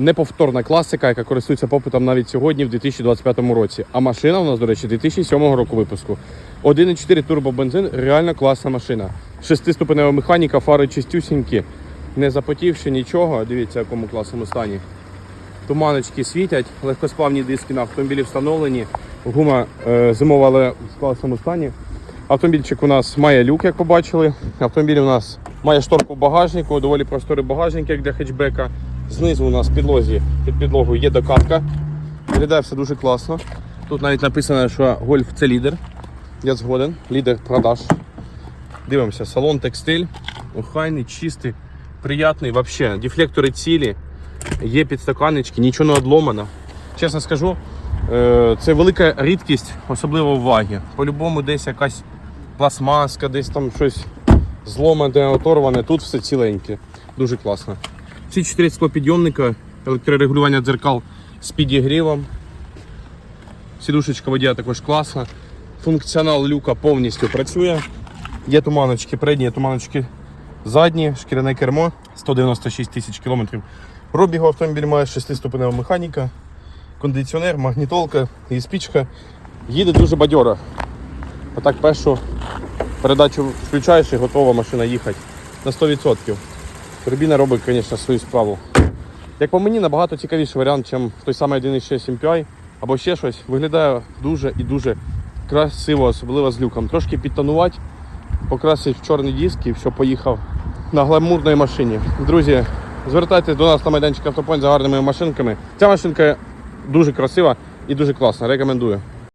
Неповторна класика, яка користується попитом навіть сьогодні, в 2025 році. А машина у нас, до речі, 2007 року випуску. 1,4 турбобензин реально класна машина. Шестиступенева механіка, фари чистюсінькі, не запотівши нічого. Дивіться, в якому класному стані. Туманочки світять, легкосплавні диски на автомобілі встановлені. Гума е, зимова, але в класному стані. Автомобільчик у нас має люк, як побачили. Автомобіль у нас має шторку в багажнику, доволі просторий багажник, як для хетчбека. Знизу у нас підлозі під підлогою є докатка. Виглядає все дуже класно. Тут навіть написано, що гольф це лідер. Я згоден, лідер продаж. Дивимося, салон текстиль, охайний, чистий, приятний. Взагалі, дефлектори цілі, є підстаканнички, нічого не одломано. Чесно скажу, е, це велика рідкість, особливо в вагі. По-любому десь якась пластмаска, десь там щось зломане, оторване. Тут все ціленьке. Дуже класно. Всі чотири склопідйомника, електрорегулювання дзеркал з підігрівом. Сідушечка водія також класна. Функціонал люка повністю працює. Є туманочки передні, є туманочки задні, шкіряне кермо, 196 тисяч кілометрів. Пробігу автомобіль має 6-ступенева механіка, кондиціонер, магнітолка і спічка. Їде дуже бадьоро. Отак першу передачу включаєш і готова машина їхати на 100%. Турбіна робить, звісно, свою справу. Як по мені, набагато цікавіший варіант, ніж той самий 1.6 MPI або ще щось. Виглядає дуже і дуже красиво, особливо з люком. Трошки підтонувати, покрасити в чорний диск і все, поїхав на гламурній машині. Друзі, звертайтесь до нас на майданчик автопоінт за гарними машинками. Ця машинка дуже красива і дуже класна. Рекомендую.